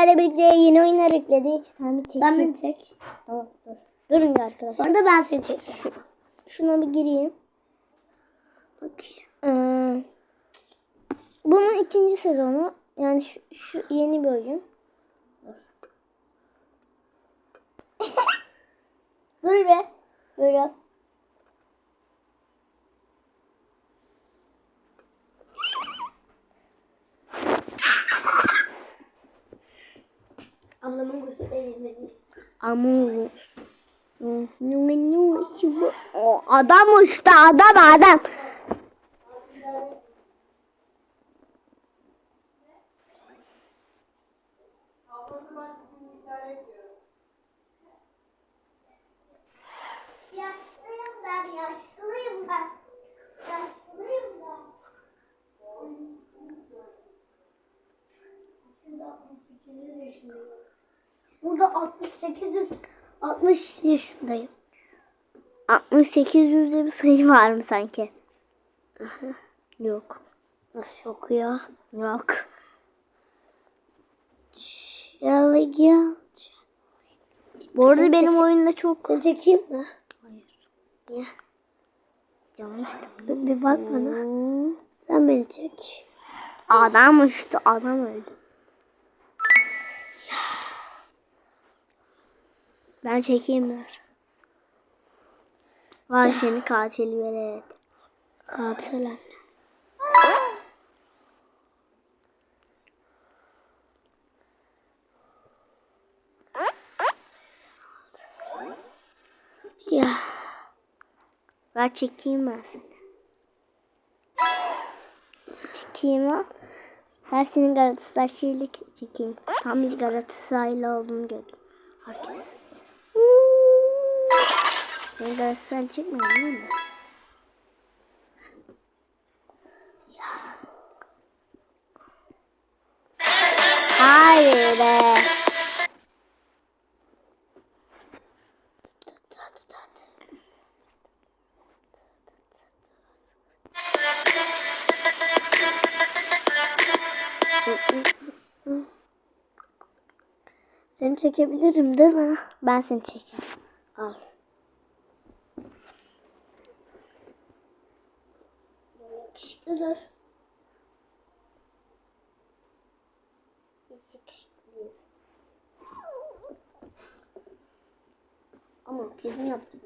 Sizlerle birlikte yeni oyunlar ekledik. Sen bir çek. Sen beni çek. Tamam dur. Durun bir arkadaşlar. Sonra da ben seni çekeceğim. Şuna bir gireyim. Bakayım. Ee, bunun ikinci sezonu. Yani şu, şu yeni bir oyun. Dur be. Böyle Ablamın girmeliyiz. Among O adam uçtu adam adam. Yaşlıyım ben, yaşlıyım ben. Yaşlıyım ben. 800 yaşındayım. Burada 68 60 yaşındayım. 68 yüzde bir sayı var mı sanki? Yok. Nasıl yok ya? Yok. Çalı gel. Bu arada Sen benim çek- oyunda çok... Seni çekeyim mi? Ya. Canım işte. Bir, bir bak bana. Sen beni çek. Adam uçtu. Adam öldü. Ben çekeyim mi? Vay seni katil velet. Katil anne. Ya Ver çekeyim ben seni. Çekeyim ha. Her senin Galatasaray şeylik çekeyim. Tam bir Galatasaraylı olduğunu gördüm. Herkes. Ben Galatasaray çekmiyorum değil mi? Hayır seni çekebilirim değil mi? Ben seni çekerim. Al. Yakışıklı dur. Biz yakışıklıyız. Ama kesin yaptım.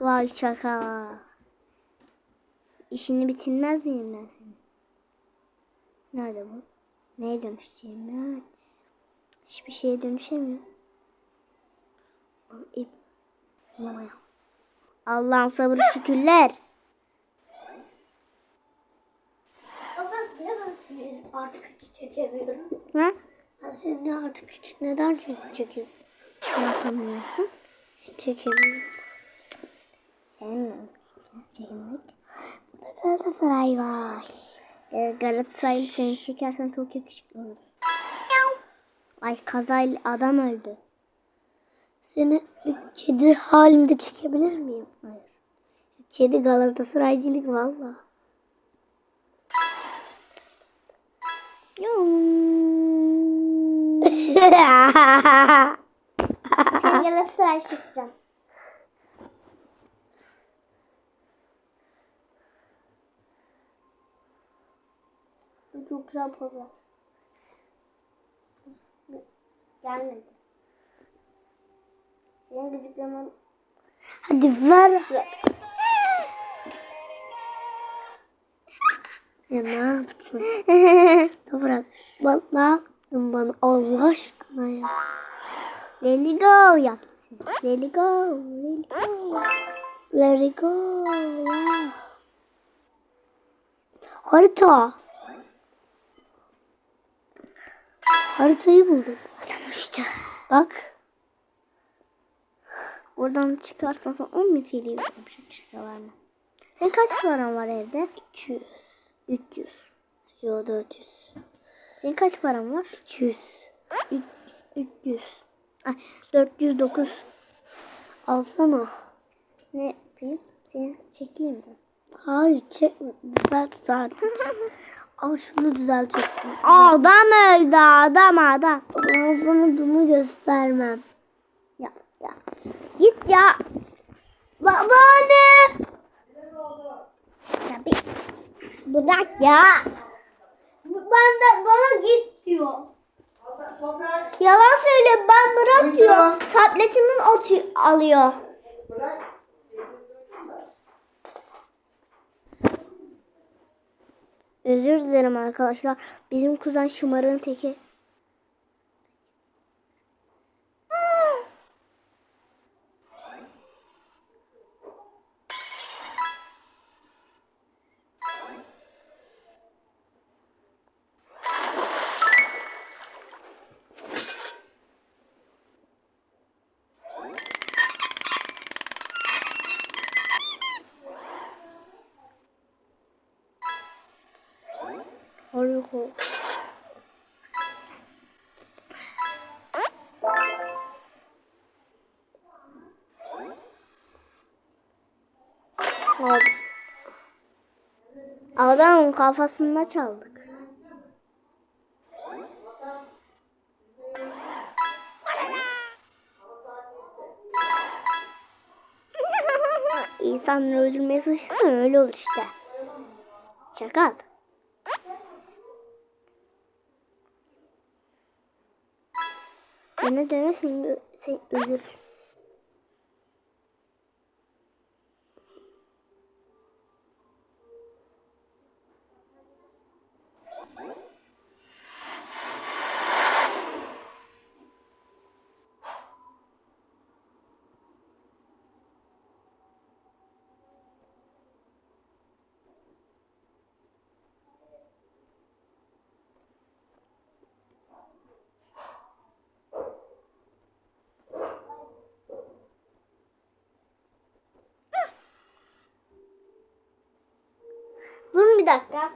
Vay çaka. İşini bitirmez miyim ben senin? Nerede bu? Neye dönüşeceğim ben? Hiçbir şeye dönüşemiyorum. Al, ip. Yamaya. Allah'ım sabır şükürler. Baba niye ben seni artık hiç çekemiyorum? Ha? Ben seni artık hiç neden hiç çekemiyorum? Ne yapamıyorsun? Hiç çekemiyorum. Sen çekinmek. Galatasaray var. Galatasaraylı seni çekersen çok yakışıklı olur. Ay kazayla adam öldü. Seni bir kedi halinde çekebilir miyim? Hayır. Kedi Galatasaraycılık valla. Seni Galatasaray çekeceğim. Çok güzel pozlar. Gelmedi. Senin gıcıklaman Hadi ver. Ya ne yaptın? Toprak. Bak ne yaptın bana Allah aşkına ya. Let it go yap. Let it go. Let it go. Let it go. ya. Harita. Haritayı buldum. Adam uçtu. Bak. Oradan çıkarsan sana 10 bin TL bir şey var mı? Senin kaç paran var evde? 200. 300. Yo 400. Senin kaç paran var? 200. Üç- 300. Ay 409. Alsana. Ne yapayım? Seni çekeyim mi? Hayır çekme. Güzel tut artık. Al şunu düzeltiyorsun. Adam öldü adam adam. Ben sana bunu göstermem. Git ya. Babaanne. Ya bir bırak ya. Ben de bana git diyor. Yalan söyle ben bırak diyor. Tabletimin otu alıyor. Özür dilerim arkadaşlar. Bizim kuzen şımarığın teki. Adamın kafasında çaldık. İnsanları öldürmeye çalışırsan öyle olur işte. Çakal. Dene dene seni, seni ölür. Durun bir dakika.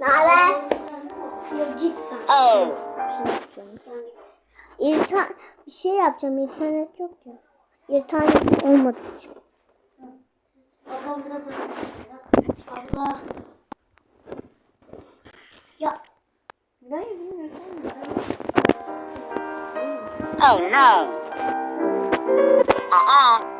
Ne haber? Ya git sen. İnter bir şey yapacağım. İnternet yok ya. İnternet olmadı. Allah. Ya Oh no. Uh-uh.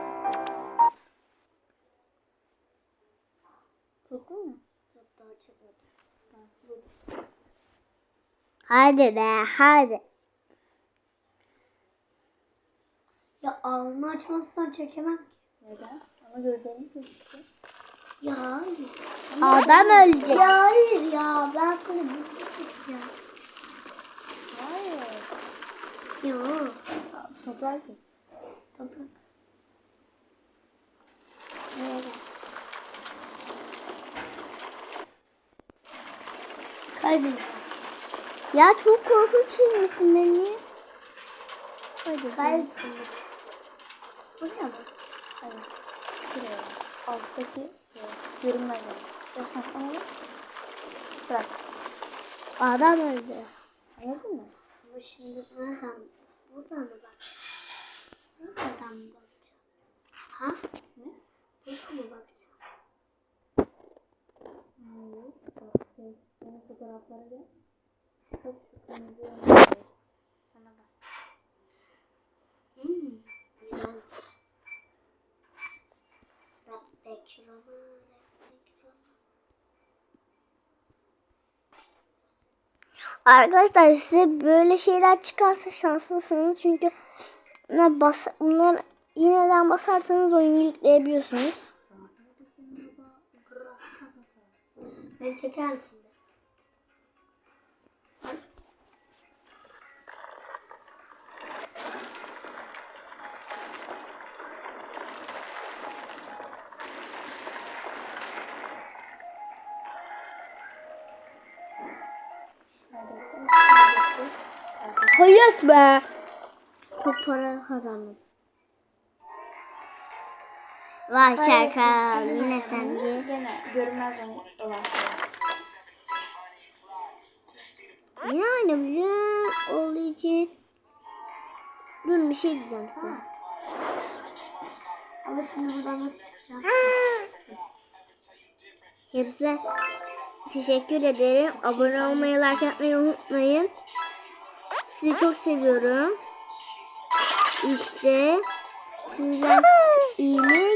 Hadi be hadi. ya ağzını açmazsan çekemem ki. Neden? Ama gözlerini çekti. Ya hayır. Adam ölecek. Ya hayır ya ben sana bir çekeceğim. Hayır. Ya. Toplarsın. Toprak. Kaybettim. Ya çok korkunç çizmişsin beni. Hadi Kaybettim. Buraya mı? Hayır. Şuraya. Alttaki yorumlar Bırak. Adam öldü. Anladın mı? Ama şimdi nereden? Buradan mı bak? Buradan mı bakacağım? Ha? Ne? Buradan mı bakacağım? Hayır. Bak, senin fotoğraflara gel. Arkadaşlar size böyle şeyler çıkarsa şanslısınız çünkü bunlar bas bunlar yineden basarsanız oyunu yükleyebiliyorsunuz. Beni çeker? Hayır be. Çok para kazandım. Vay şaka. Yine sence. Gene görünmez olan şey. Aynı bizim olduğu için. Dur bir şey diyeceğim size. Ama şimdi buradan nasıl çıkacağım? Hepsi teşekkür ederim. Abone olmayı, like atmayı unutmayın. Sizi çok seviyorum. İşte sizden iyilik